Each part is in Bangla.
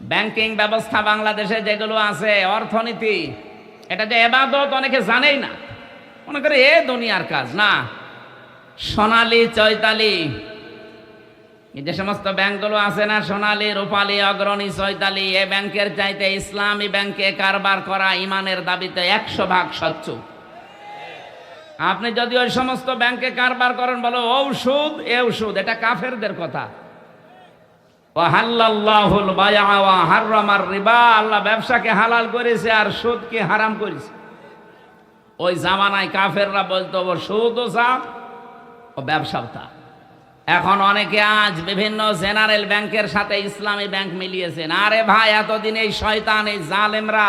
ব্যাংকিং ব্যবস্থা বাংলাদেশে যেগুলো আছে, অর্থনীতি, এটা যে এবাদত অনেকে জানেই না। মনে করে, এ দুনিয়ার কাজ, না। সোনালি, চৈতালি যে সমস্ত ব্যাংকগুলো আছে না, সোনালী, রূপালী, অগ্রণী, চৈতালি, এ ব্যাংকের চাইতে ইসলামী ব্যাংকে কারবার করা ইমানের দাবিতে একশো ভাগ স্বচ্ছ। আপনি যদি ওই সমস্ত ব্যাংকে কারবার করেন, বলো, ঔষধ, এ ঔষধ, এটা কাফেরদের কথা। ওয়াহাল্লাল্লাহুল বায়আ ওয়া হাররামার রিবা, আল্লাহ ব্যবসাকে হালাল করেছে আর সুদকে হারাম করেছে। ওই জামানায় কাফেররা বলতো ও ও ব্যবসাও তা এখন অনেকে আজ বিভিন্ন জেনারেল ব্যাংকের সাথে ইসলামী ব্যাংক মিলিয়েছেন। আরে ভাই, এতদিন এই শয়তান, এই জালেমরা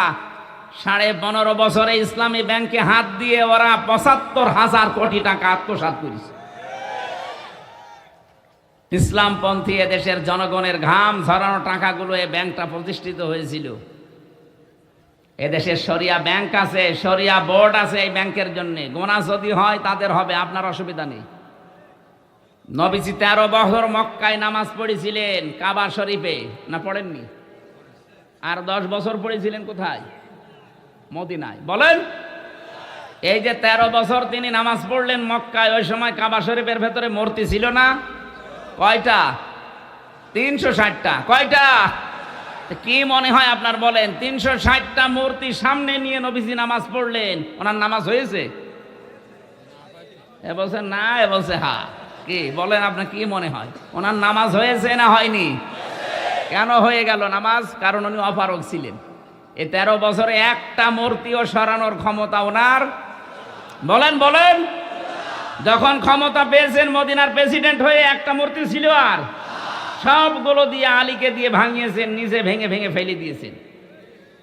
সাড়ে পনেরো বছরে ইসলামী ব্যাংকে হাত দিয়ে ওরা পঁচাত্তর হাজার কোটি টাকা আত্মসাৎ করেছে। ইসলামপন্থী এদেশের জনগণের ঘাম ঝরানো টাকাগুলো এই ব্যাংকটা প্রতিষ্ঠিত হয়েছিল। এদেশের সরিয়া ব্যাংক আছে সরিয়া বোর্ড আছে এই ব্যাংকের জন্য। গোনা যদি হয় তাদের হবে, আপনার অসুবিধা নেই। নবীজি তেরো বছর মক্কায় নামাজ পড়েছিলেন কাবা শরীফে, না পড়েননি? আর দশ বছর পড়েছিলেন কোথায়? মদিনায়। বলেন, এই যে তেরো বছর তিনি নামাজ পড়লেন মক্কায়, ওই সময় কাবা শরীফের ভেতরে মূর্তি ছিল না। কয়টা? তিনশো ষাটটা। কয়টা? কি মনে হয় আপনার বলেন? তিনশো ষাটটা মূর্তি সামনে নিয়ে নবীজি নামাজ পড়লেন। ওনার নামাজ হয়েছে? এ বলছে, না, এ বলছে, হা। কি? বলেন আপনার কি মনে হয়? ওনার নামাজ হয়েছে না হয়নি? কেন হয়ে গেল নামাজ? কারণ উনি অপারক ছিলেন। এই তেরো বছরে একটা মূর্তিও সরানোর ক্ষমতা ওনার। বলেন বলেন। যখন ক্ষমতা পেয়েছেন মদিনার প্রেসিডেন্ট হয়ে একটা মূর্তি ছিল আর, সবগুলো দিয়ে আলীকে দিয়ে ভাঙিয়েছেন, নিজে ভেঙে ভেঙে ফেলে দিয়েছেন।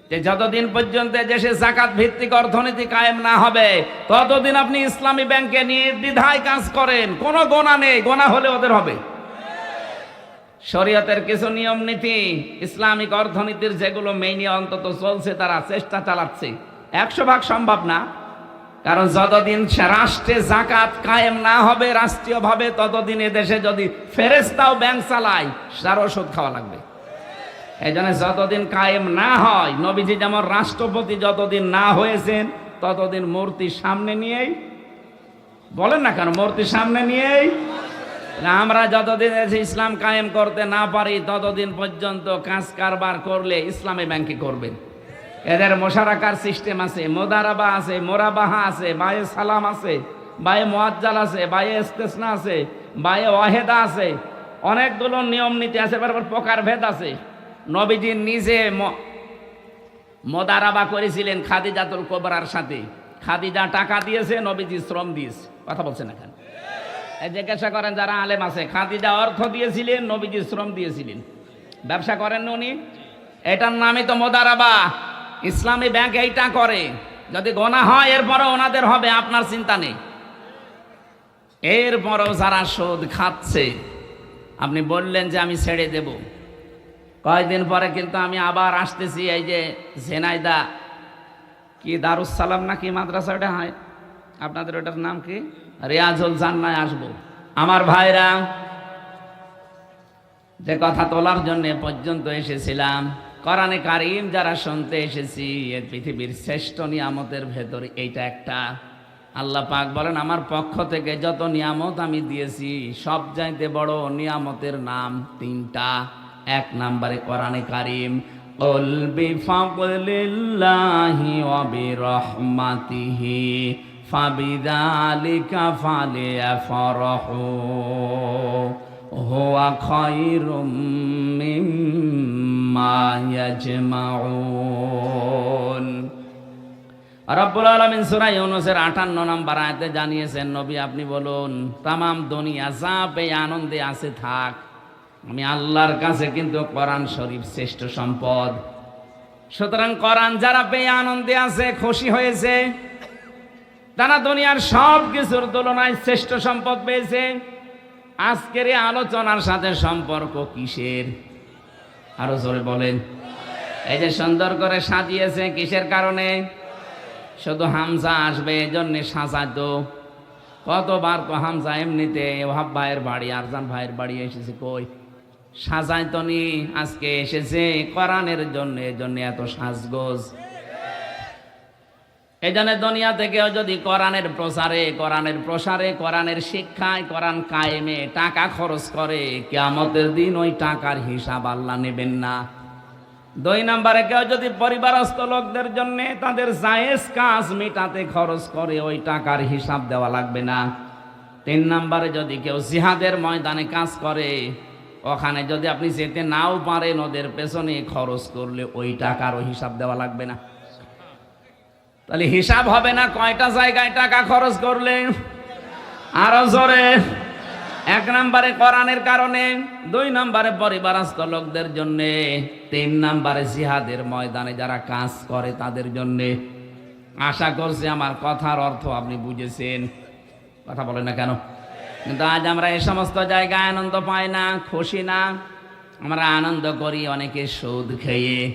যে যতদিন পর্যন্ত দেশে জাকাত ভিত্তিক অর্থনীতি কায়েম না হবে, ততদিন আপনি ইসলামী ব্যাংকে নির্দ্বিধায় কাজ করেন, কোনো গোনা নেই, গোনা হলে ওদের হবে। শরীয়তের কিছু নিয়ম নীতি, ইসলামিক অর্থনীতির যেগুলো মেইনে অন্তত চলছে, তারা চেষ্টা চালাচ্ছে। একশো ভাগ সম্ভব না। কারণ যতদিন রাষ্ট্রে জাকাত কায়েম না হবে রাষ্ট্রীয়ভাবে, ততদিন দেশে যদি ফেরেস্তাও ব্যাংক চালায় তার ওষুধ খাওয়া লাগবে। এই জন্য যতদিন কায়েম না হয়, নবীজি যেমন রাষ্ট্রপতি যতদিন না হয়েছেন, ততদিন মূর্তি সামনে নিয়েই, বলেন না কেন, মূর্তি সামনে নিয়েই আমরা যতদিন এসে ইসলাম কায়েম করতে না পারি, ততদিন পর্যন্ত কাজ কারবার করলে ইসলামে ব্যাংকে করবেন। এদের মোশারাকার সিস্টেম আছে, মোদারাবা আছে, মোরাবাহা আছে, বায়ে সালাম আছে, বায়ে মোয়াজ্জাল আছে, বায়ে ইস্তেসনা আছে, বায়ে ওয়াহেদা আছে। অনেকগুলো নিয়ম নীতি আছে, এবার প্রকার ভেদ আছে। নবীজি নিজে মোদারাবা করেছিলেন খাদিজাতুল কোবরার সাথে। খাদিজা টাকা দিয়েছে, নবীজি শ্রম দিয়েছে। কথা বলছেন এখানে জিজ্ঞাসা করেন, যারা আলেম আছে, খাদিজা অর্থ দিয়েছিলেন, নবীজি শ্রম দিয়েছিলেন। ব্যবসা করেন উনি? এটার নামই তো মোদারাবা। ইসলামী ব্যাংক এইটা করে। যদি গোনা হয়, এরপরও ওনাদের হবে, আপনার চিন্তা নেই। এরপরও যারা সুদ খাচ্ছে, আপনি বললেন যে আমি ছেড়ে দেব। কয়েকদিন পরে কিন্তু আমি আবার আসতেছি, এই যে ঝেনাইদা কি দারুসালাম না কি মাদ্রাসা ওটা হয়? আপনাদের ওটার নাম কি? রিয়াজুল জান্নায় আসব। আমার ভাইরা, যে কথা তোলার জন্য পর্যন্ত এসেছিলাম। কোরআনে কারিম যারা শুনতে এসেছি এ পৃথিবীর শ্রেষ্ঠ নিয়ামতের ভেতর এইটা একটা আল্লাহ পাক বলেন আমার পক্ষ থেকে যত নিয়ামত আমি দিয়েছি সব চাইতে বড় নিয়ামতের নাম তিনটা এক নম্বরে কোরআনে কারিম قل بفضل الله وبرحمته فبذلك فليفرحوا هو خير مما আম্মা ইয়াজমাউন। রব্বুল আলমিন সুরা ইউনুসের আটান্ন নম্বর আয়তে জানিয়েছেন, নবী, আপনি বলুন, তামাম দুনিয়া যা পেয়ে আনন্দে আছে থাক। আমি আল্লাহর কাছে কিন্তু কোরআন শরীফ শ্রেষ্ঠ সম্পদ। সুতরাং করান যারা পেয়ে আনন্দে আছে, খুশি হয়েছে, তারা দুনিয়ার সব কিছুর তুলনায় শ্রেষ্ঠ সম্পদ পেয়েছে। আজকের এই আলোচনার সাথে সম্পর্ক কিসের? আরও জোরে বলেন। এই যে সুন্দর করে সাজিয়েছে, কিসের কারণে? শুধু হামজা আসবে এই জন্যে সাজাতো। কতবার তো হামজা এমনিতে ওহাব ভাইয়ের বাড়ি, আরজান ভাইয়ের বাড়ি এসেছে কই? সাজাইতনি, আজকে এসেছে, কোরআনের জন্য জন্য এত সাজগোজ। এই জন্য দুনিয়া থেকেও যদি কোরআনের প্রচারে, কোরআনের প্রসারে, কোরআনের শিক্ষায়, কোরআন কায়েমে টাকা খরচ করে, কেয়ামতের দিন ওই টাকার হিসাব আল্লাহ নেবেন না। দুই নম্বরে কেউ যদি পরিবারস্থ লোকদের জন্য তাদের জায়েজ কাজ মেটাতে খরচ করে, ওই টাকার হিসাব দেওয়া লাগবে না। তিন নম্বরে যদি কেউ জিহাদের ময়দানে কাজ করে, ওখানে যদি আপনি যেতে নাও পারেন, ওদের পেছনে খরচ করলে ওই টাকারও হিসাব দেওয়া লাগবে না। তাহলে হিসাব হবে না কয়টা জায়গায় টাকা খরচ করলে? আরও জোরে। এক নম্বরে কোরআনের কারণে, দুই নম্বরে পরিবারস্থ লোকদের জন্য, তিন নম্বরে জিহাদের ময়দানে যারা কাজ করে তাদের জন্য। আশা করছি আমার কথার অর্থ আপনি বুঝেছেন। কথা বলেন না কেন? কিন্তু আজ আমরা এই সমস্ত জায়গায় আনন্দ পাই না, খুশি না। আমরা আনন্দ করি অনেকে সুদ খেয়ে।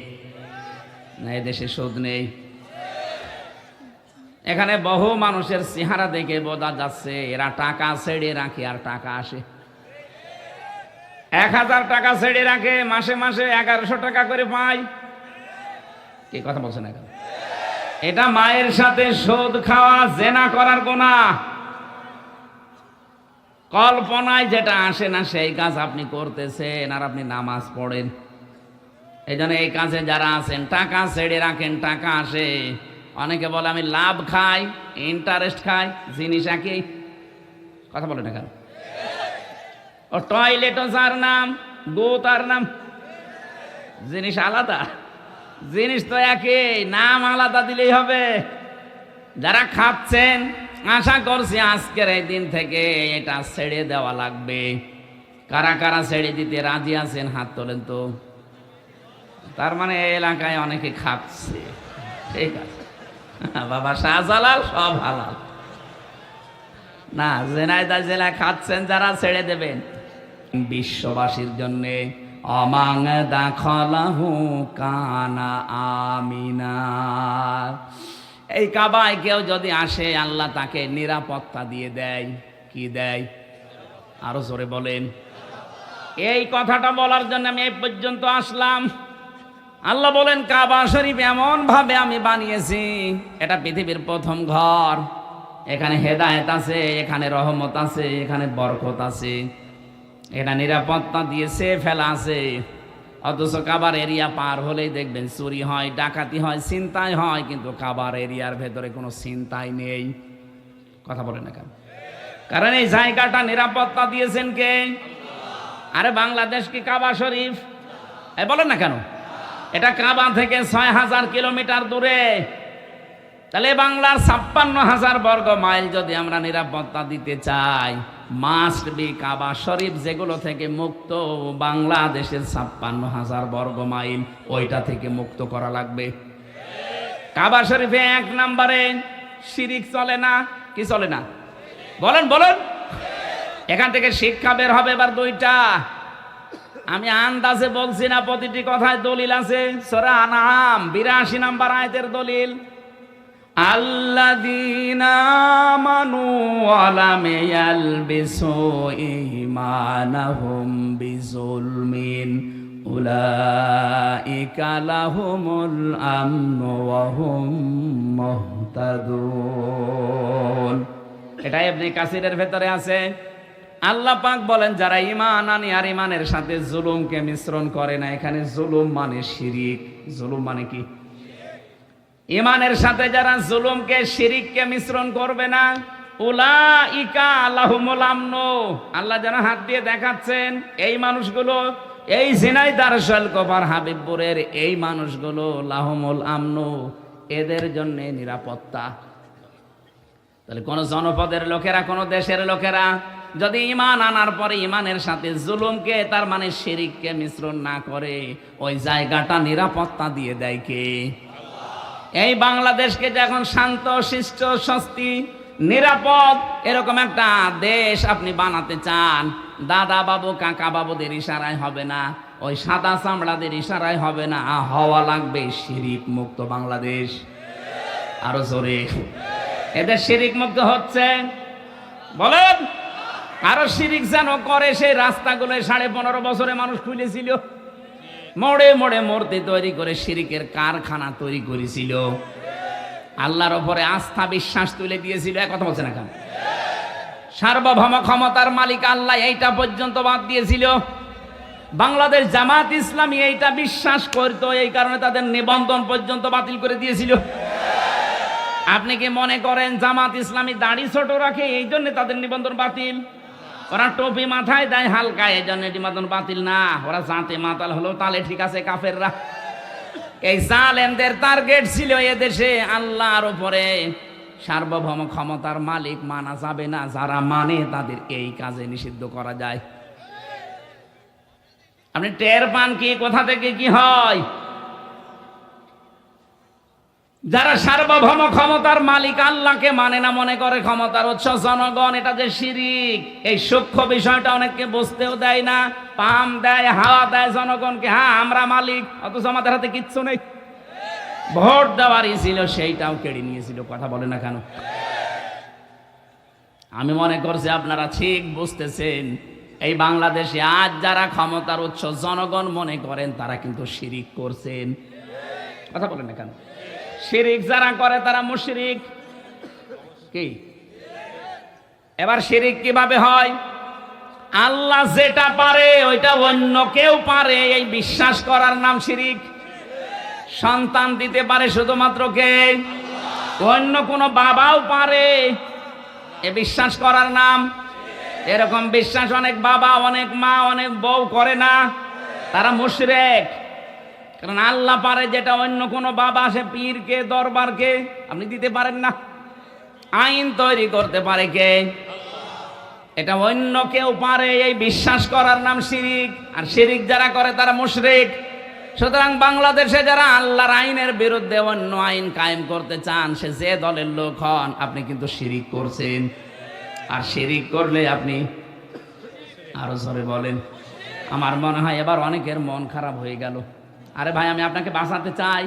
না এদেশে সুদ নেই। এখানে বহু মানুষের চেহারা দেখে বোঝা যাচ্ছে, এরা টাকা ছেড়ে রাখে আর টাকা আসে। এক হাজার টাকা ছেড়ে রাখে, মাসে মাসে এগারোশো টাকা করে পায়। কি কথা বলছেন এখন এটা মায়ের সাথে সুদ খাওয়া, জেনা করার গোনা। কল্পনায় যেটা আসে না, সেই কাজ আপনি করতেছেন আর আপনি নামাজ পড়েন। এই জন্য এই কাজে যারা আছেন, টাকা ছেড়ে রাখেন, টাকা আসে। অনেকে বলে, আমি লাভ খাই ইন্টারেস্ট খাই, জিনিস একই। কথা বলে না কেন? ও টয়লেটও যার নাম, গো তার নাম, জিনিস আলাদা। জিনিস তো একই, নাম আলাদা দিলেই হবে। যারা খাচ্ছেন, আশা করছি আজকের এই দিন থেকে এটা ছেড়ে দেওয়া লাগবে। কারা কারা ছেড়ে দিতে রাজি আছেন, হাত তোলেন তো। তার মানে এলাকায় অনেকে খাচ্ছে। ঠিক আছে। বাবা শাহজালাল, সব হালাল। না জেনাইদা জেলা খাচ্ছেন যারা, ছেড়ে দেবেন। বিশ্ববাসীর জন্যে, অমাং দাখলাহু কানা আমিনা। এই কাবায় কেউ যদি আসে, আল্লাহ তাকে নিরাপত্তা দিয়ে দেয়। কি দেয়? আরও জোরে বলেন। এই কথাটা বলার জন্য আমি এই পর্যন্ত আসলাম। আল্লাহ বলেন, কাবা শরীফ এমন ভাবে আমি বানিয়েছি, এটা পৃথিবীর প্রথম ঘর। এখানে হেদায়েত আছে, এখানে রহমত আছে, এখানে বরকত আছে। এটা নিরাপত্তা দিয়ে সে ফেলা আছে। অথচ কাবার এরিয়া পার হলেই দেখবেন চুরি হয়, ডাকাতি হয় চিন্তাই হয়, কিন্তু কাবার এরিয়ার ভেতরে কোনো চিন্তাই নেই। কথা বলে না কেন? কারণ এই জায়গাটা নিরাপত্তা দিয়েছেন কে? আরে বাংলাদেশ কি কাবা শরীফ? বলেন না কেন? এটা কাবা থেকে ছয় হাজার কিলোমিটার দূরে। তাহলে বাংলার ছাপ্পান্ন হাজার বর্গ মাইল যদি আমরা নিরাপত্তা দিতে চাই মাস্ট বি কাবা শরীফ যেগুলো থেকে মুক্ত বাংলাদেশের ছাপ্পান্ন হাজার বর্গ মাইল, ওইটা থেকে মুক্ত করা লাগবে। কাবা শরীফে এক নম্বরে শিরিক চলে না? কি চলে না? বলেন বলেন। এখান থেকে শিক্ষা বের হবে এবার দুইটা। আমি আন্দাজে বলছি না, প্রতিটি কথায় দলিল আছে। সরা আনাম বিরাশি নাম্বার আয়তের দলিল। আল্লাদিনা মানু আলামে ইয়ালবিসু ঈমানাহুম বিজুলমিন উলাইকা লাহুমুল আমনু ওয়া হুম মুহতাদুন। এটা ইবনে কাসিরের ভেতরে আছে। আল্লাহ পাক বলেন, যারা ইমান আনি আর ইমানের সাথে জুলুমকে মিশ্রণ করে না, এখানে জুলুম মানে শিরিক। জুলুম মানে কি? ইমানের সাথে যারা জুলুমকে, শিরিককে মিশ্রণ করবে না উলা ইকা আল্লাহ যেন হাত দিয়ে দেখাচ্ছেন, এই মানুষগুলো, এই জিনাই দারসাল কভার হাবিবপুরের এই মানুষগুলো লাহমুল আমনো। এদের জন্য নিরাপত্তা। তাহলে কোন জনপদের লোকেরা, কোন দেশের লোকেরা যদি ইমান আনার পরে ইমানের সাথে জুলুমকে, তার মানে শিরিককে মিশ্রণ না করে, ওই জায়গাটা নিরাপত্তা দিয়ে দেয় কে? এই বাংলাদেশকে যে এখন শান্ত, শিষ্ট, স্বস্তি, নিরাপদ, এরকম একটা দেশ আপনি বানাতে চান, দাদা বাবু, কাকা বাবুদের ইশারায় হবে না, ওই সাদা চামড়াদের ইশারায় হবে না হওয়া লাগবে শিরিক মুক্ত বাংলাদেশ। আরও জোরে। এদের শিরিক মুক্ত হচ্ছে। বলেন। আরও শিরিক যেন করে, সেই রাস্তাগুলো সাড়ে পনেরো বছরে মানুষ খুলেছিল। মোড়ে মোড়ে মূর্তি তৈরি করে শিরিকের কারখানা তৈরি করেছিল। আল্লাহর ওপরে আস্থা, বিশ্বাস তুলে দিয়েছিল। এক কথা বলছে না কেন সার্বভৌম ক্ষমতার মালিক আল্লাহ এইটা পর্যন্ত বাদ দিয়েছিল। বাংলাদেশ জামাত ইসলামী এইটা বিশ্বাস করত, এই কারণে তাদের নিবন্ধন পর্যন্ত বাতিল করে দিয়েছিল। আপনি কি মনে করেন জামাত ইসলামী দাড়ি ছোট রাখে, এই জন্য তাদের নিবন্ধন বাতিল? ওরা টপি মাথায় দেয় হালকা, এই জন্য নিবন্ধন বাতিল না। ওরা জাতে মাতাল হলো তাহলে ঠিক আছে কাফেররা। এই জালেমদের টার্গেট ছিল এদেশে আল্লাহর উপরে। সার্বভৌম ক্ষমতার মালিক মানা যাবে না, যারা মানে তাদের এই কাজে নিষিদ্ধ করা যায়। আপনি টের পান কি, কোথা থেকে কি হয়? যারা সার্বভৌম ক্ষমতার মালিক, আল্লাহকে মানে না, মনে করে ক্ষমতার উৎস জনগণ, এটা যে শিরিক, এই সূক্ষ্ম বিষয়টা অনেককে বুঝতেও দেয় না, পাম দেয়, হাওয়া দেয় জনগণকে। হ্যাঁ আমরা মালিক, অথচ আমাদের হাতে কিচ্ছু নেই। ভোট দেওয়ারই ছিল, সেইটাও কেড়ে নিয়েছিল, কথা বলে না কেন? আমি মনে করছি আপনারা ঠিক বুঝতেছেন, এই বাংলাদেশে আজ যারা ক্ষমতার উৎস জনগণ মনে করেন, তারা কিন্তু শিরিক করছেন। কথা বলেন না কেন? শিরিক যারা করে তারা মুশরিক। কি? এবার শিরিক কীভাবে হয়? আল্লাহ যেটা পারে, ওইটা অন্য কেউ পারে। এই বিশ্বাস করার নাম শিরিক। সন্তান দিতে পারে শুধুমাত্র কে? অন্য কোনো বাবাও পারে। এ বিশ্বাস করার নাম। এরকম বিশ্বাস অনেক বাবা, অনেক মা, অনেক বউ করে না। তারা মুশরেক। কারণ আল্লাহ পারে যেটা অন্য কোনো বাবা সে পীরকে, দরবারকে, আপনি দিতে পারেন না। আইন তৈরি করতে পারে কে? এটা অন্য কেউ পারে, এই বিশ্বাস করার নাম শিরিক। আর শিরিক যারা করে তারা মুশরিক। সুতরাং বাংলাদেশে যারা আল্লাহর আইনের বিরুদ্ধে অন্য আইন কায়েম করতে চান, সে যে দলের লোক হন, আপনি কিন্তু শিরিক করছেন। আর শিরিক করলে আপনি আরও জোরে বলেন। আমার মনে হয় এবার অনেকের মন খারাপ হয়ে গেল। আরে ভাই, আমি আপনাকে বাঁচাতে চাই।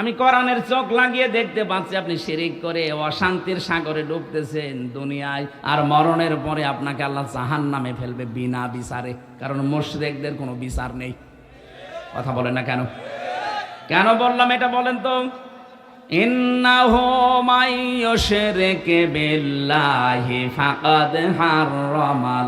আমি কোরআনের চোখ লাগিয়ে দেখতে পাচ্ছি, আপনি শিরিক করে অশান্তির সাগরে ডুবতেছেন দুনিয়ায়, আর মরণের পরে আপনাকে আল্লাহ জাহান নামে ফেলবে বিনা বিচারে, কারণ মুশরিকদের কোনো বিচার নেই। কথা বলেন না কেন? কেন বললাম এটা বলেন তো? ইন্নাহু বিল্লাহি ফাকাদ হারামাল্লাহ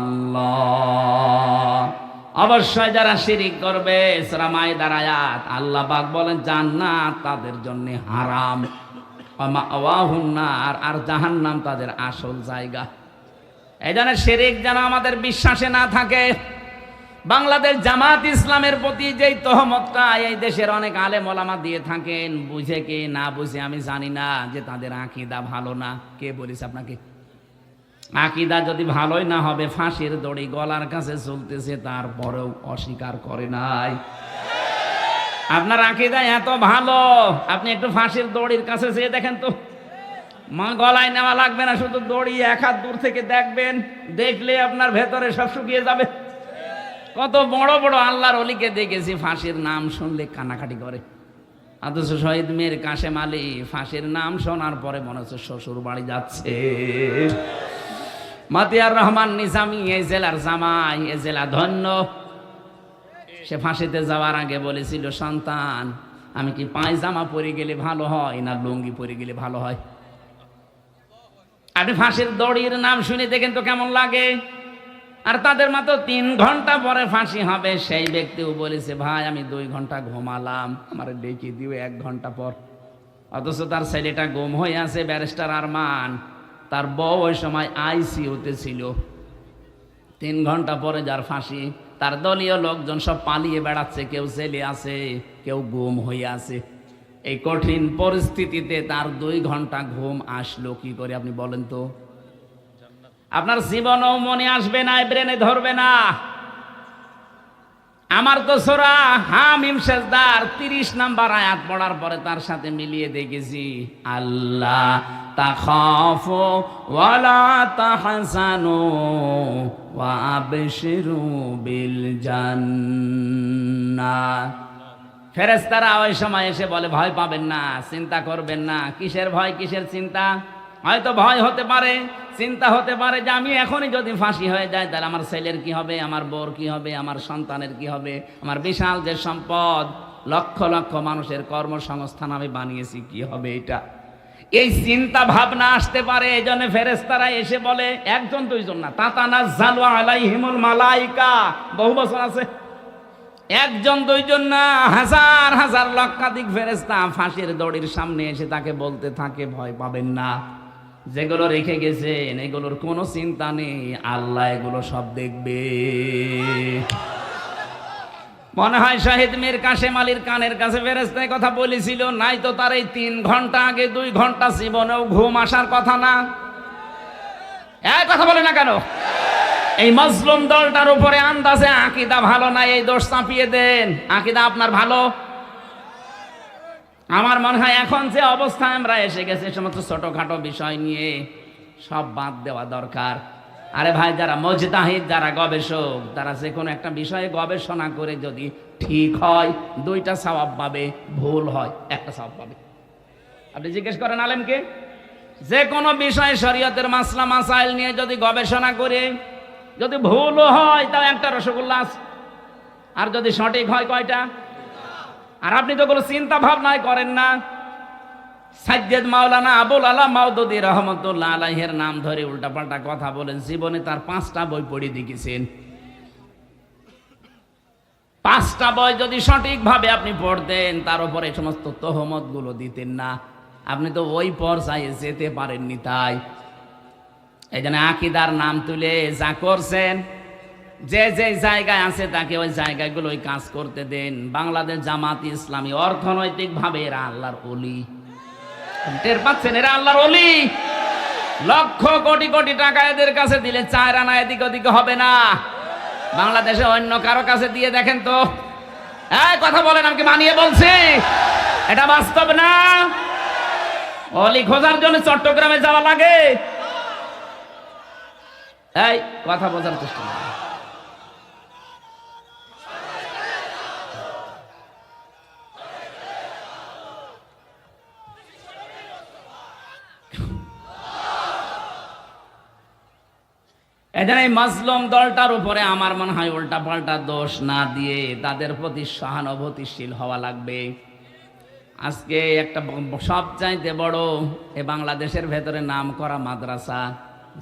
অবশ্যই যারা শিরিক করবে, সূরা মাইদার আয়াত, আল্লাহ বাক বলেন, জান্নাত তাদের জন্য হারাম। ওয়াহুন্নার আর জাহান্নাম তাদের আসল জায়গা। এই জন্য শিরিক যেন আমাদের বিশ্বাসে না থাকে। বাংলাদেশ জামাত ইসলামের প্রতি যেই তহমতটা এই দেশের অনেক আলে ওলামা দিয়ে থাকেন, বুঝে কে না বুঝে আমি জানি না যে তাদের আকিদা ভালো না। কে বলিস আপনাকে? আকিদা যদি ভালোই না হবে, ফাঁসির দড়ি গলার কাছে চলতেছে তারপরেও অস্বীকার করে নাই। আপনার আকিদা এত ভালো, আপনি একটু ফাঁসির দড়ির কাছে যেয়ে দেখেন তো। মা, গলায় নেওয়া লাগবে না, শুধু দড়ি এক হাত দূর থেকে দেখবেন, দেখলে আপনার ভেতরে সব শুকিয়ে যাবে। কত বড় বড় আল্লাহর অলিকে দেখেছি, ফাঁসির নাম শুনলে কানাকাটি করে। অথচ শহীদ মেয়ের কাশেম আলী, ফাঁসির নাম শোনার পরে মনে হচ্ছে শ্বশুর বাড়ি যাচ্ছে। মাতিয়ার রহমান নিজামি এই জেলার জামাই, এ জেলা ধন্য। সে ফাঁসিতে যাওয়ার আগে বলেছিল, সন্তান, আমি কি পায়জামা পরে গেলে ভালো হয় না লুঙ্গি পরে গেলে ভালো হয়? আপনি ফাঁসির দড়ির নাম শুনে দেখেন তো কেমন লাগে। আর তাদের মাত্র তিন ঘণ্টা পরে ফাঁসি হবে। সেই ব্যক্তিও বলেছে, ভাই, আমি দুই ঘণ্টা ঘুমালাম, আমার ডেকে দিও এক ঘণ্টা পর। অথচ তার ছেলেটা গুম হয়ে আছে ব্যারিস্টার আরমান। তার বউ ওই সময় আইসিউতে ছিল। তিন ঘণ্টা পরে যার ফাঁসি, তার দলীয় লোকজন সব পালিয়ে বেড়াচ্ছে, কেউ জেলে আছে, কেউ গুম হয়ে আছে। এই কঠিন পরিস্থিতিতে তার দুই ঘণ্টা ঘুম আসলো, কি করে আপনি বলেন তো? আপনার জীবনও মনে আসবে না ব্রেনে ধরবে না। আমার তো সোরা হামিম শেষদার তিরিশ নাম্বার আয়াত পড়ার পরে তার সাথে মিলিয়ে দেখেছি, আল্লাহ তাখাফু ওয়ালা বিল ফেরেশতারা ওই সময় এসে বলে, ভয় পাবেন না, চিন্তা করবেন না। কিসের ভয়, কিসের চিন্তা? হয়তো ভয় হতে পারে, চিন্তা হতে পারে যে আমি এখনই যদি ফাঁসি হয়ে যায় তাহলে আমার ছেলের কি হবে, আমার বোর কি হবে, আমার সন্তানের কি হবে, আমার বিশাল যে সম্পদ, লক্ষ লক্ষ মানুষের কর্মসংস্থান আমি বানিয়েছি, কি হবে এটা? এই চিন্তা ভাবনা আসতে পারে এই জন্য ফেরেস্তারা এসে বলে, একজন দুইজন না, তাতানা জালু আলাই হিমুল মালাইকা, বহু বছর আছে। একজন দুইজন না, হাজার হাজার লক্ষাধিক ফেরেস্তা ফাঁসির দড়ির সামনে এসে তাকে বলতে থাকে, ভয় পাবেন না। যেগুলো রেখে গেছেন, এগুলোর কোনো চিন্তা নেই। আল্লাহ এগুলো সব দেখবে। মনে হয় শাহিদ মীর কাশেম আলীর কানের কাছে ফেরেস্তায় কথা বলেছিল, নাই তো তার এই তিন ঘণ্টা আগে, দুই ঘণ্টা জীবনেও ঘুম আসার কথা না। এক কথা বলে না কেন? এই মজলুম দলটার উপরে আন্দাজে আকিদা ভালো না এই দোষ চাপিয়ে দেন। আকিদা আপনার ভালো? আমার মনে হয় এখন যে অবস্থায় আমরা এসে গেছে সমস্ত ছোটখাটো বিষয় নিয়ে। সব বাদ দেওয়া দরকার। আরে ভাই, যারা মজদাহিদ যারা গবেষক, তারা যে কোনো একটা বিষয়ে গবেষণা করে যদি ঠিক হয়, দুইটা সওয়াব পাবে, ভুল হয়, একটা সওয়াব পাবে। আপনি জিজ্ঞেস করেন আলেমকে, যে কোনো বিষয়ে শরীয়তের মাসলা, মাসাইল নিয়ে যদি গবেষণা করে, যদি ভুলও হয়, তাও একটা রসগোল্লা আর যদি সঠিক হয়, কয়টা? আর আপনি তো কোনো চিন্তা ভাবনাই করেন না। সাজ্জেদ মাওলানা আবুল আলা মাউদুদি রহমতুল্লাহ আলাইহের নাম ধরে উল্টাপাল্টা কথা বলেন, জীবনে তার পাঁচটা বই পড়ে দেখেছেন। পাঁচটা বই যদি সঠিকভাবে আপনি পড়তেন, তার উপরে সমস্ত তহমতগুলো দিতেন না। আপনি তো ওই পর্যায়ে যেতে পারেননি তাই। এই জন্য আকিদার নাম তুলে যা করছেন যে যে জায়গায় আছে তাকে ওই জায়গাগুলো ওই কাজ করতে দেন। বাংলাদেশ জামাত ইসলামী অর্থনৈতিক ভাবে এরা আল্লাহর অলি টের পাচ্ছেন, এরা আল্লাহর অলি লক্ষ কোটি কোটি টাকা এদের কাছে দিলে চার আনা এদিক ওদিকে হবে না। বাংলাদেশে অন্য কারও কাছে দিয়ে দেখেন তো। এই, কথা বলেন, আমাকে মানিয়ে বলছি। এটা বাস্তব না। অলি খোঁজার জন্য চট্টগ্রামে যাওয়া লাগে। এই, কথা বোঝার চেষ্টা এখানে এই মাজলুম দলটার উপরে আমার মনে হয় উল্টা পাল্টা দোষ না দিয়ে তাদের প্রতি সহানুভূতিশীল হওয়া লাগবে। আজকে একটা সবচাইতে বড় এ বাংলাদেশের ভেতরে নাম করা মাদ্রাসা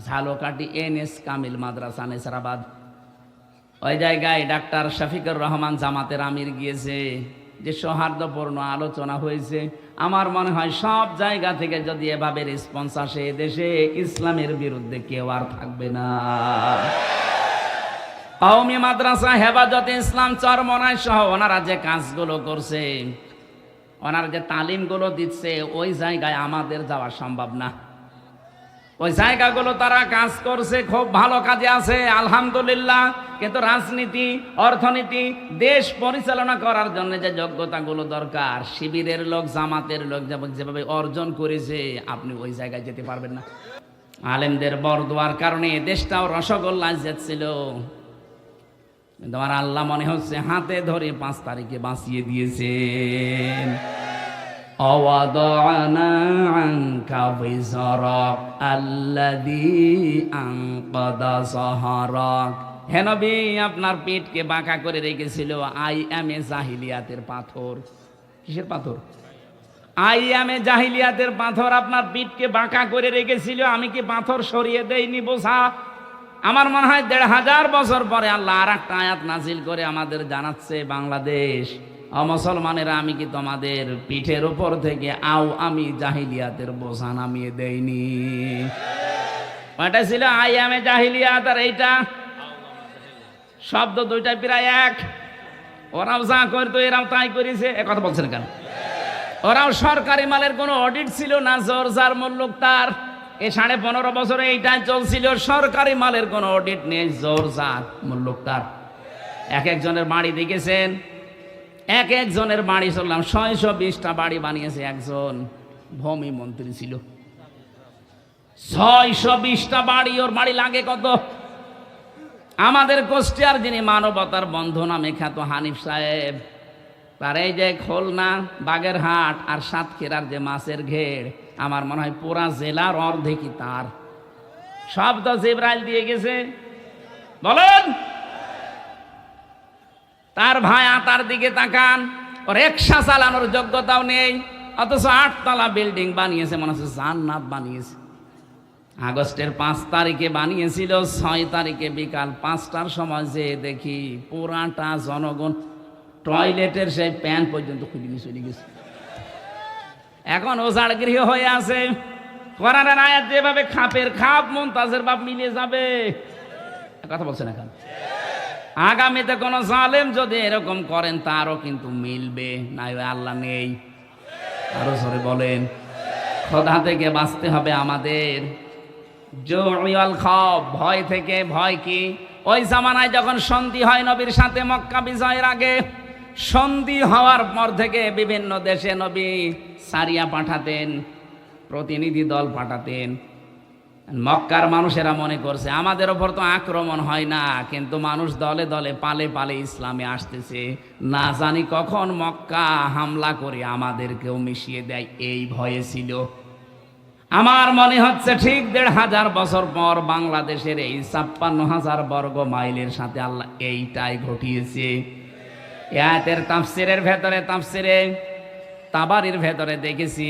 ঝালকাটি এন এস কামিল মাদ্রাসা, নেসারাবাদ। ওই জায়গায় ডাক্তার শফিকুর রহমান জামাতের আমির গিয়েছে, যে সৌহার্দ্যপূর্ণ আলোচনা হয়েছে। আমার মনে হয় সব জায়গা থেকে যদি এভাবে রেসপন্স আসে দেশে ইসলামের বিরুদ্ধে কেউ আর থাকবে না। আওমি মাদ্রাসা হেফাজত ইসলাম চরমনায় সহ ওনারা যে কাজগুলো করছে, ওনারা যে তালিমগুলো দিচ্ছে, ওই জায়গায় আমাদের যাওয়া সম্ভব না। ওই জায়গাগুলো তারা কাজ করছে, খুব ভালো কাজে আছে, আলহামদুলিল্লাহ। কিন্তু রাজনীতি, অর্থনীতি, দেশ পরিচালনা করার জন্য যে যোগ্যতাগুলো দরকার, শিবিরের লোক, জামাতের লোক যেভাবে অর্জন করেছে, আপনি ওই জায়গায় যেতে পারবেন না। আলেমদের বরদোয়ার কারণে দেশটাও রসগোল্লায় যাচ্ছিল কিন্তু আমার আল্লাহ মনে হচ্ছে, হাতে ধরে পাঁচ তারিখে বাঁচিয়ে দিয়েছেন। أوضعنا عنك وزرك الذي أنقض ظهرك হে নবী আপনার পেটকে বাঁকা করে রেখেছিল আই এম এ জাহিলিয়াতের পাথর কিসের পাথর আই এম এ জাহিলিয়াতের পাথর আপনার পিঠকে বাঁকা করে রেখেছিল আমি কি পাথর সরিয়ে দেইনি বোঝা আমার মনে হয় দেড় হাজার বছর পরে আল্লাহ আর একটা আয়াত নাজিল করে আমাদের জানাচ্ছে বাংলাদেশ মুসলমানেরা, আমি কি তোমাদের পিঠের উপর থেকে আও আমি জাহিলিয়াতের বোঝা নামিয়ে দেইনি? ওটা ছিল? আই আমে জাহিলিয়াত আর এইটা? শব্দ দুইটা প্রায় এক। ওরাও যা করতো, এরাও তাই করেছে। কথা বলছেন কেন? ওরাও সরকারি মালের কোনো অডিট ছিল না, জোর যার মূল্যক তার। এ সাড়ে পনেরো বছরে এইটাই চলছিল, সরকারি মালের কোনো অডিট নেই, জোর যার মূল্যক তার। এক একজনের বাড়ি দেখেছেন? এক একজনের বাড়ি চললাম, ছয়শো বিশটা বাড়ি বানিয়েছে একজন ভূমি মন্ত্রী ছিল। ছয়শো বিশটা বাড়ি, ওর বাড়ি লাগে কত? আমাদের কোষ্টিয়ার যিনি মানবতার বন্ধু নামে খ্যাত হানিফ সাহেব, তার এই যে খুলনা, বাগেরহাট আর সাতক্ষীরার যে মাছের ঘের, আমার মনে হয় পুরা জেলার অর্ধেকই তার। সব তো জিব্রাইল দিয়ে গেছে। বলেন! তার ভাই তার দিকে তাকান। রিক্সা চালানোর যোগ্যতাও নেই। অথচ আটতলা বিল্ডিং বানিয়েছে, মনে হচ্ছে জান্নাত বানিয়েছে। আগস্টের পাঁচ তারিখে বানিয়েছিল, ছয় তারিখে বিকাল পাঁচটার সময় যে দেখি পুরাটা জনগণ টয়লেটের সেই প্যান্ট পর্যন্ত খুলে নিয়ে চলে গেছে। এখন ওজাড় গৃহ হয়ে আছে। কোরআনের আয়াত যেভাবে খাপের খাপ মন তাজের বাপ মিলিয়ে যাবে। কথা বলছেন এখন আগামীতে কোন জালেম যদি এরকম করেন, তারও কিন্তু মিলবে। নাই আল্লাহ নেই। আরও সরে বলেন। খোদা থেকে বাঁচতে হবে আমাদের। খব, ভয় থেকে ভয় কি? ওই জামানায় যখন সন্ধি হয় নবীর সাথে মক্কা বিজয়ের আগে, সন্ধি হওয়ার পর থেকে বিভিন্ন দেশে নবী সারিয়া পাঠাতেন, প্রতিনিধি দল পাঠাতেন। মক্কার মানুষেরা মনে করছে, আমাদের ওপর তো আক্রমণ হয় না, কিন্তু মানুষ দলে দলে পালে পালে ইসলামে আসতেছে। না জানি কখন মক্কা হামলা করে আমাদেরকেও মিশিয়ে দেয়। এই ভয়ে ছিল। আমার মনে হচ্ছে ঠিক দেড় হাজার বছর পর বাংলাদেশের এই ছাপ্পান্ন হাজার বর্গ মাইলের সাথে আল্লাহ এইটাই ঘটিয়েছে। এতের তাফসিরের ভেতরে, তাফসিরে তাবারির ভেতরে দেখেছি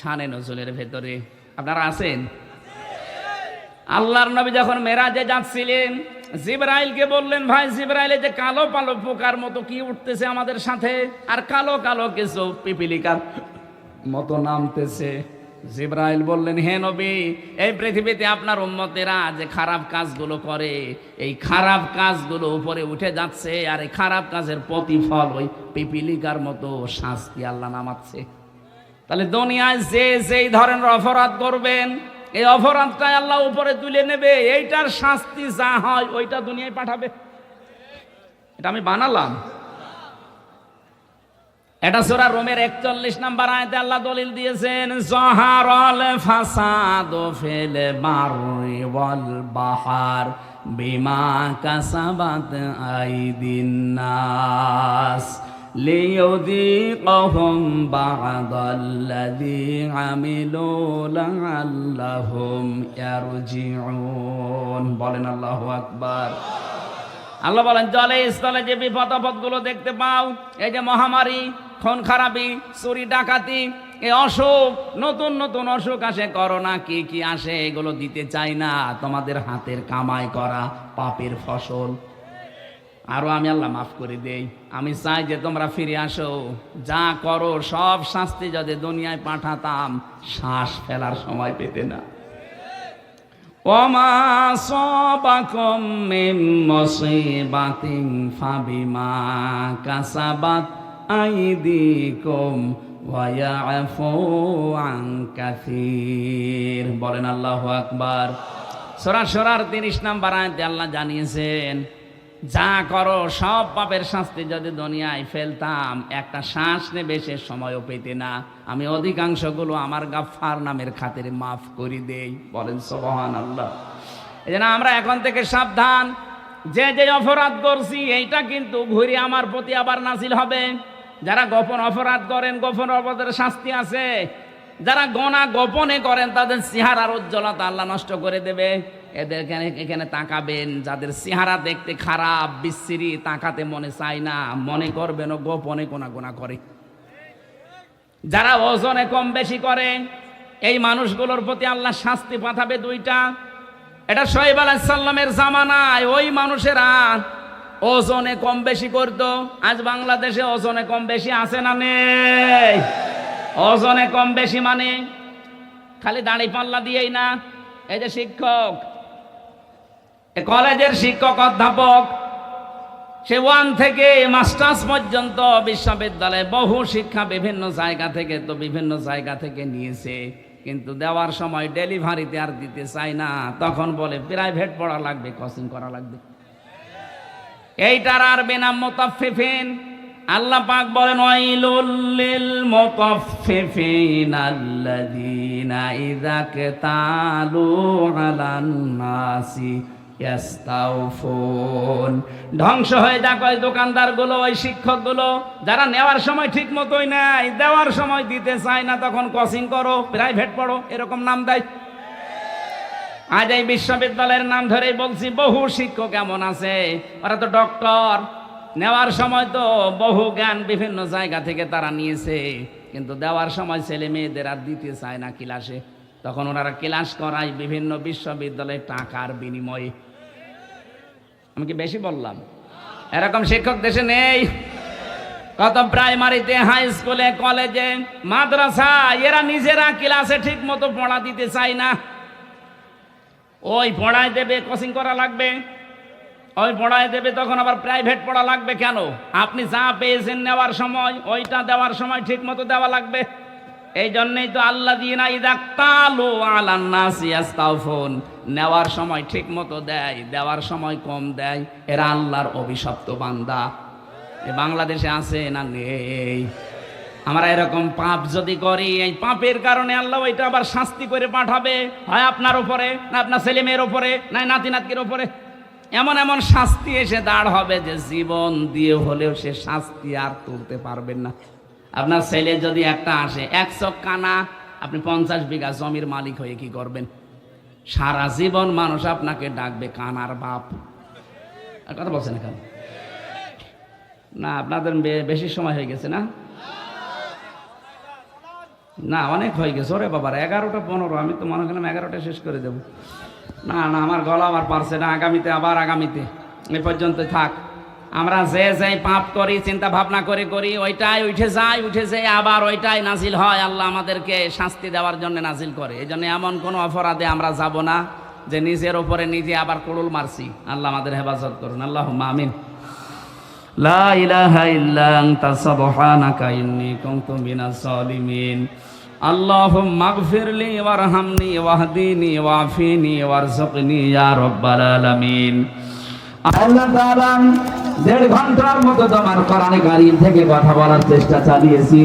সানে নজলের ভেতরে। আপনারা আছেন? আল্লাহর নবী যখন মেরাজে যাচ্ছিলেন, জিব্রাইলকে বললেন, ভাই, জিব্রাইলে যে কালো পালো পোকার মতো কি উঠতেছে আমাদের সাথে? আর কালো কালো কিছু পিপিলিকার মতো নামতেছে। জিব্রাইল বললেন, হে নবী, এই পৃথিবীতে আপনার উম্মতেরা যে খারাপ কাজগুলো করে, এই খারাপ কাজগুলো উপরে উঠে যাচ্ছে, আর এই খারাপ কাজের প্রতিফল ওই পিপিলিকার মতো শাস্তি আল্লাহ নামাচ্ছে। তাহলে দুনিয়ায় যে যেই ধরনের অপরাধ করবেন এই অপরাধটাই আল্লাহ উপরে তুলে নেবে। এইটার শাস্তি যা হয়, ওইটা দুনিয়ায় পাঠাবে। এটা আমি বানালাম। এটা সোরা রোমের একচল্লিশ নাম্বার আয়তে আল্লাহ দলিল দিয়েছেন, জহারল ফাসাদ ফেল বারুই ওয়াল বাহার বিমা কাসাবাত আইদিন নাস। লিয়ুযীকাহুম বা'দাল্লাযী আমিলু লা'আল্লাহুম ইয়ারজিউন বলেন আল্লাহু আকবার। আল্লাহ বলেন, জলে স্থলে যে বিপদ দেখতে পাও, এই যে মহামারী, খুন খারাপি, চুরি ডাকাতি এই অসুখ, নতুন নতুন অসুখ আসে, করোনা কি কি আসে, এগুলো দিতে চাই না। তোমাদের হাতের কামাই করা পাপের ফসল। আরও আমি আল্লাহ মাফ করে দেই। আমি চাই যে তোমরা ফিরে আসো। যা করো, সব শাস্তি যদি দুনিয়ায় পাঠাতাম, শ্বাস ফেলার সময় পেতে না। বলেন আল্লাহ আকবার। সূরা তিরিশ নাম্বার আয়তে আল্লাহ জানিয়েছেন যা করো, সব পাপের শাস্তি যদি দুনিয়ায় ফেলতাম, একটা শ্বাস নেবে সে সময়ও পেতে না। আমি অধিকাংশগুলো আমার গাফার নামের খাতিরে মাফ করে দেই। বলেন সোবহান আল্লাহ এই আমরা এখন থেকে সাবধান। যে যে অপরাধ করছি, এইটা কিন্তু ঘুরে আমার প্রতি আবার নাজিল হবে। যারা গোপন অপরাধ করেন, গোপন অপরাধের শাস্তি আছে। যারা গনা গোপনে করেন, তাদের চেহারার উজ্জ্বলতা আল্লাহ নষ্ট করে দেবে। এদের এখানে এখানে তাকাবেন, যাদের চেহারা দেখতে খারাপ, বিশ্রী, তাকাতে মনে চায় না, মনে করবেন ও গোপনে কোনা গোনা করে। যারা ওজনে কম বেশি করে, এই মানুষগুলোর প্রতি আল্লাহ শাস্তি পাঠাবে দুইটা। এটা শহীদ আলাহিসাল্লামের জামানায়, ওই মানুষেরা ওজনে কম বেশি করতো। আজ বাংলাদেশে ওজনে কম বেশি আছে না নেই? ওজনে কম বেশি মানে? খালি দাঁড়ি পাল্লা দিয়েই না? এই যে শিক্ষক কলেজের শিক্ষক অধ্যাপক, সে ওয়ান থেকে মাস্টার্স পর্যন্ত বিশ্ববিদ্যালয়ে বহু শিক্ষা বিভিন্ন জায়গা থেকে তো বিভিন্ন জায়গা থেকে নিয়েছে। কিন্তু দেওয়ার সময় ডেলিভারিতে আর দিতে চায় না। তখন বলে, প্রাইভেট পড়া লাগবে, কোচিং করা লাগবে। এইটার আর বেনাম মোতাফিফিন আল্লাহ পাক বলেন, ওয়াইলুল মুতাফফিফিন আল্লাযীনা ইযা কাতালু আলান নাসি ধ্বংস হয়ে যাক ওই দোকানদারগুলো, ওই শিক্ষকগুলো। যারা নেওয়ার সময় ঠিক মতোই নেয়, দেওয়ার সময় দিতে চায় না, তখন কোচিং করো, প্রাইভেট পড়ো, এরকম নাম দেয়। আজ এই বিশ্ববিদ্যালয়ের নাম ধরেই বলছি, বহু শিক্ষক এমন আছে, ওরা তো ডক্টর। নেওয়ার সময় তো বহু জ্ঞান বিভিন্ন জায়গা থেকে তারা নিয়েছে, কিন্তু দেওয়ার সময় ছেলে মেয়েদের আর দিতে চায় না ক্লাসে। তখন ওনারা ক্লাস করায় বিভিন্ন বিশ্ববিদ্যালয়ে টাকার বিনিময়ে। আমি কি বেশি বললাম? এরকম শিক্ষক দেশে নেই। কত প্রাইমারিতে, হাই স্কুলে, কলেজে মাদ্রাসা এরা নিজেরা ক্লাসে ঠিক মতো পড়া দিতে চায় না। ওই পড়ায় দেবে, কোচিং করা লাগবে। ওই পড়ায় দেবে, তখন আবার প্রাইভেট পড়া লাগবে কেন? আপনি যা পেয়েছেন নেওয়ার সময়, ওইটা দেওয়ার সময় ঠিক মতো দেওয়া লাগবে। এই জন্যই তো আল্লাহ দিনা ইদাক্তালু আলান্নাসিয়াস্তাউফুন নেওয়ার সময় ঠিক মতো দেয়, দেওয়ার সময় কম দেয়। এরা আল্লাহর অভিশপ্ত বান্দা। বাংলাদেশে আছে না নেই? আমরা এরকম পাপ যদি করি, এই পাপের কারণে আল্লাহ ওইটা আবার শাস্তি করে পাঠাবে। হয় আপনার ওপরে না আপনার ছেলে মেয়ের উপরে, না নাতি নাতির ওপরে এমন এমন শাস্তি এসে দাঁড় হবে যে জীবন দিয়ে হলেও সে শাস্তি আর তুলতে পারবেন না। আপনার ছেলে যদি একটা আসে, একশো কানা, আপনি পঞ্চাশ বিঘা জমির মালিক হয়ে কি করবেন? সারা জীবন মানুষ আপনাকে ডাকবে, কানার বাপ। আর কথা বলছেন এখন না, আপনাদের বেশি সময় হয়ে গেছে না? না, অনেক হয়ে গেছে। ওরে বাবার, এগারোটা পনেরো, আমি তো মনে করলাম এগারোটা শেষ করে দেবো। না না, আমার গলা আমার পারছে না, আগামীতে, আবার আগামীতে। এ পর্যন্ত থাক। আমরা যে যে পাপ করি চিন্তা ভাবনা করে করি ওইটাই উঠে যায় উঠে যায় আবার ওইটাই নাজিল হয় আল্লাহ আমাদেরকে শাস্তি দেওয়ার জন্য নাজিল করে এই জন্য এমন কোনো অপরাধে আমরা যাব না যে নিজের ওপরে নিজে আবার কুড়ুল মারছি আল্লাহ আমাদের হেফাজত করুন আল্লাহ আমিন لا إله إلا أنت سبحانك إني كنت من الظالمين اللهم اغفر لي وارحمني واهدني وعافني وارزقني يا رب العالمين আল্লাহ তাআলা দেড় ঘণ্টার মতো তোমার কোরআনে গাড়ি থেকে কথা বলার চেষ্টা চালিয়েছি।